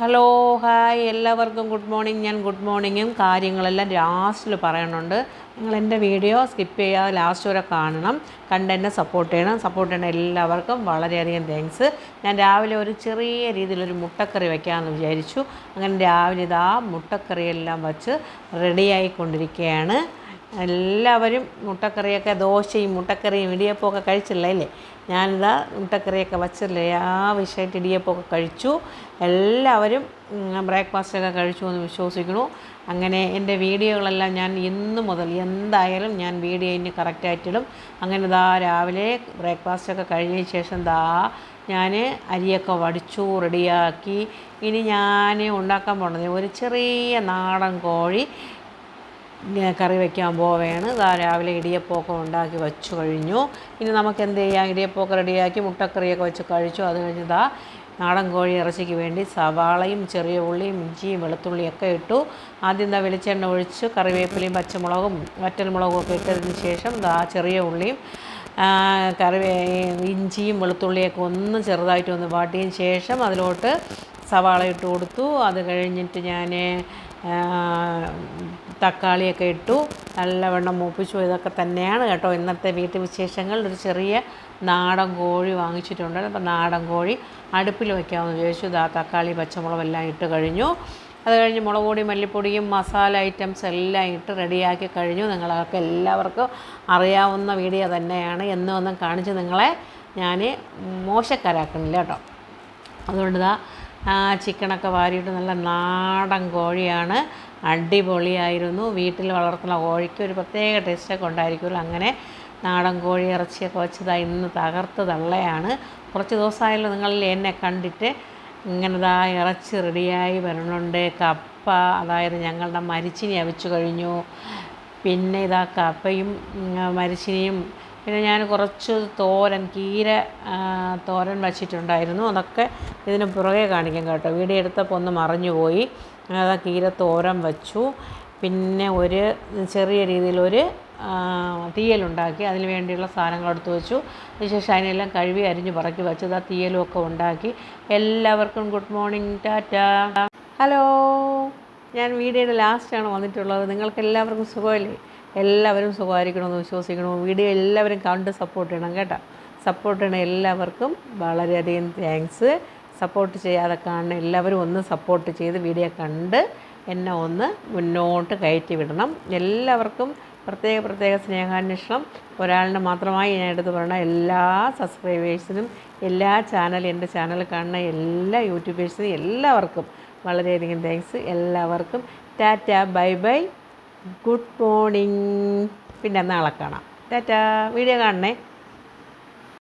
Hello hi എല്ലാവർക്കും good morning ഞാൻ good മോർണിംഗും കാര്യങ്ങളെല്ലാം ലാസ്റ്റിൽ പറയണുണ്ട്. നിങ്ങൾ എന്റെ വീഡിയോ സ്കിപ്പ് ചെയ്യാതെ ലാസ്റ്റ് വരെ കാണണം. കണ്ട് എന്നെ സപ്പോർട്ട് ചെയ്യണം. സപ്പോർട്ട് ചെയ്യണ എല്ലാവർക്കും വളരെയധികം താങ്ക്സ് ഞാൻ രാവിലെ ഒരു ചെറിയ രീതിയിലൊരു മുട്ടക്കറി വയ്ക്കാമെന്ന് വിചാരിച്ചു. അങ്ങനെ രാവിലെ ഇതാ മുട്ടക്കറിയെല്ലാം വച്ച് റെഡിയായിക്കൊണ്ടിരിക്കുകയാണ് എല്ലാവരും മുട്ടക്കറിയൊക്കെ ദോശയും മുട്ടക്കറിയും ഇടിയപ്പമൊക്കെ കഴിച്ചില്ല ഞാനിതാ മുട്ടക്കറിയൊക്കെ വച്ചില്ലേ ആവശ്യമായിട്ട് ഇടിയപ്പമൊക്കെ കഴിച്ചു. എല്ലാവരും ബ്രേക്ക്ഫാസ്റ്റൊക്കെ കഴിച്ചു എന്ന് വിശ്വസിക്കുന്നു. അങ്ങനെ എന്റെ വീഡിയോകളെല്ലാം ഞാൻ ഇന്ന് മുതൽ എന്തായാലും ഞാൻ വീഡിയോ ഇനി കറക്റ്റായിട്ടിടും. അങ്ങനെ ദാ രാവിലെ ബ്രേക്ക്ഫാസ്റ്റൊക്കെ കഴിഞ്ഞ ശേഷം ദാ ഞാൻ അരിയൊക്കെ വടിച്ചു റെഡിയാക്കി. ഇനി ഞാൻ ഉണ്ടാക്കാൻ പോണത് ഒരു ചെറിയ നാടൻ കോഴി കറി വയ്ക്കാൻ പോവുകയാണ് ഇതാ രാവിലെ ഇടിയപ്പമൊക്കെ ഉണ്ടാക്കി വെച്ചു കഴിഞ്ഞു. ഇനി നമുക്ക് എന്ത് ചെയ്യാം? ഇടിയപ്പമൊക്കെ റെഡിയാക്കി മുട്ടക്കറിയൊക്കെ വെച്ച് കഴിച്ചു. അത് കഴിഞ്ഞ് ഇതാ നാടൻ കോഴി ഇറച്ചിക്ക് വേണ്ടി സവാളയും ചെറിയ ഉള്ളിയും ഇഞ്ചിയും വെളുത്തുള്ളിയൊക്കെ ഇട്ടു. ആദ്യം എന്താ വെളിച്ചെണ്ണ ഒഴിച്ച്. കറിവേപ്പിലയും പച്ചമുളകും വറ്റൽമുളകും ഒക്കെ ഇട്ടതിന് ശേഷം ഇതാ ചെറിയ ഉള്ളിയും കറിവേ ഇഞ്ചിയും വെളുത്തുള്ളിയൊക്കെ ഒന്ന് ചെറുതായിട്ട് ഒന്ന് വാട്ടിയതിന് ശേഷം അതിലോട്ട് സവാള ഇട്ട് കൊടുത്തു. അത് കഴിഞ്ഞിട്ട് ഞാൻ തക്കാളിയൊക്കെ ഇട്ടു. നല്ലവണ്ണം മൂപ്പിച്ചു. ഇതൊക്കെ തന്നെയാണ് കേട്ടോ ഇന്നത്തെ വീട്ടു വിശേഷങ്ങൾ. ഒരു ചെറിയ നാടൻ കോഴി വാങ്ങിച്ചിട്ടുണ്ട്. അപ്പോൾ നാടൻ കോഴി അടുപ്പിൽ വയ്ക്കാമെന്ന് ചോദിച്ചു ഇതാ തക്കാളി പച്ചമുളകെല്ലാം ഇട്ട് കഴിഞ്ഞു. അത് കഴിഞ്ഞ് മുളക് പൊടി മല്ലിപ്പൊടിയും മസാല ഐറ്റംസ് എല്ലാം ഇട്ട് റെഡിയാക്കി കഴിഞ്ഞു. നിങ്ങളൊക്കെ എല്ലാവർക്കും അറിയാവുന്ന വീഡിയോ തന്നെയാണ്. എന്നൊന്നും കാണിച്ച് നിങ്ങളെ ഞാൻ മോശക്കാരാക്കുന്നില്ല കേട്ടോ. അതുകൊണ്ട് ഇതാ ചിക്കനൊക്കെ വാരിയിട്ട് നല്ല നാടൻ കോഴിയാണ്. അടിപൊളിയായിരുന്നു. വീട്ടിൽ വളർത്തുന്ന കോഴിക്ക് ഒരു പ്രത്യേക ടേസ്റ്റൊക്കെ ഉണ്ടായിരിക്കുമല്ലോ. അങ്ങനെ നാടൻ കോഴി ഇറച്ചിയൊക്കെ വെച്ചതാ ഇന്ന് തകർത്ത് തള്ളയാണ്. കുറച്ച് ദിവസമായല്ലോ നിങ്ങളിൽ എന്നെ കണ്ടിട്ട്. ഇങ്ങനെ ഇറച്ചി റെഡിയായി വരണുണ്ട്. കപ്പ അതായത് ഞങ്ങളുടെ മരിച്ചിനി അവിച്ചു കഴിഞ്ഞു. പിന്നെ ഇതാ കപ്പയും മരിച്ചിനിയും പിന്നെ ഞാൻ കുറച്ച് തോരൻ കീര തോരൻ വച്ചിട്ടുണ്ടായിരുന്നു. അതൊക്കെ ഇതിന് പുറകെ കാണിക്കാം കേട്ടോ. വീഡിയോ എടുത്തപ്പോൾ ഒന്ന് മറിഞ്ഞു പോയി. അതാ കീര തോരൻ വച്ചു. പിന്നെ ഒരു ചെറിയ രീതിയിലൊരു തീയലുണ്ടാക്കി അതിന് വേണ്ടിയുള്ള സാധനങ്ങൾ എടുത്തു വെച്ചു. അതിനുശേഷം അതിനെല്ലാം കഴുകി അരിഞ്ഞ് പറക്കി വെച്ചത് ആ തീയലും ഒക്കെ ഉണ്ടാക്കി. എല്ലാവർക്കും ഗുഡ് മോർണിംഗ്. ടാറ്റ. ഹലോ. ഞാൻ വീഡിയോയുടെ ലാസ്റ്റാണ് വന്നിട്ടുള്ളത്. നിങ്ങൾക്ക് എല്ലാവർക്കും സുഖമല്ലേ? എല്ലാവരും സുഖമായിരിക്കണമെന്ന് വിശ്വസിക്കണോ വീഡിയോ എല്ലാവരും കണ്ട് സപ്പോർട്ട് ചെയ്യണം കേട്ടോ. സപ്പോർട്ട് ചെയ്യണ എല്ലാവർക്കും വളരെയധികം താങ്ക്സ് സപ്പോർട്ട് ചെയ്യാതെ കാണുന്ന എല്ലാവരും ഒന്ന് സപ്പോർട്ട് ചെയ്ത് വീഡിയോ കണ്ട് എന്നെ ഒന്ന് മുന്നോട്ട് കയറ്റി വിടണം. എല്ലാവർക്കും പ്രത്യേക പ്രത്യേക സ്നേഹാന്വേഷണം. ഒരാളിന് മാത്രമായി ഞാൻ എടുത്ത് പറയണ എല്ലാ സബ്സ്ക്രൈബേഴ്സിനും എല്ലാ ചാനൽ എന്റെ ചാനൽ കാണുന്ന എല്ലാ യൂട്യൂബേഴ്സിനും എല്ലാവർക്കും വളരെയധികം താങ്ക്സ് എല്ലാവർക്കും tata bye bye. Good morning. പിന്നെ നാളെ കാണാം. ടാറ്റ. വീഡിയോ കാണണേ.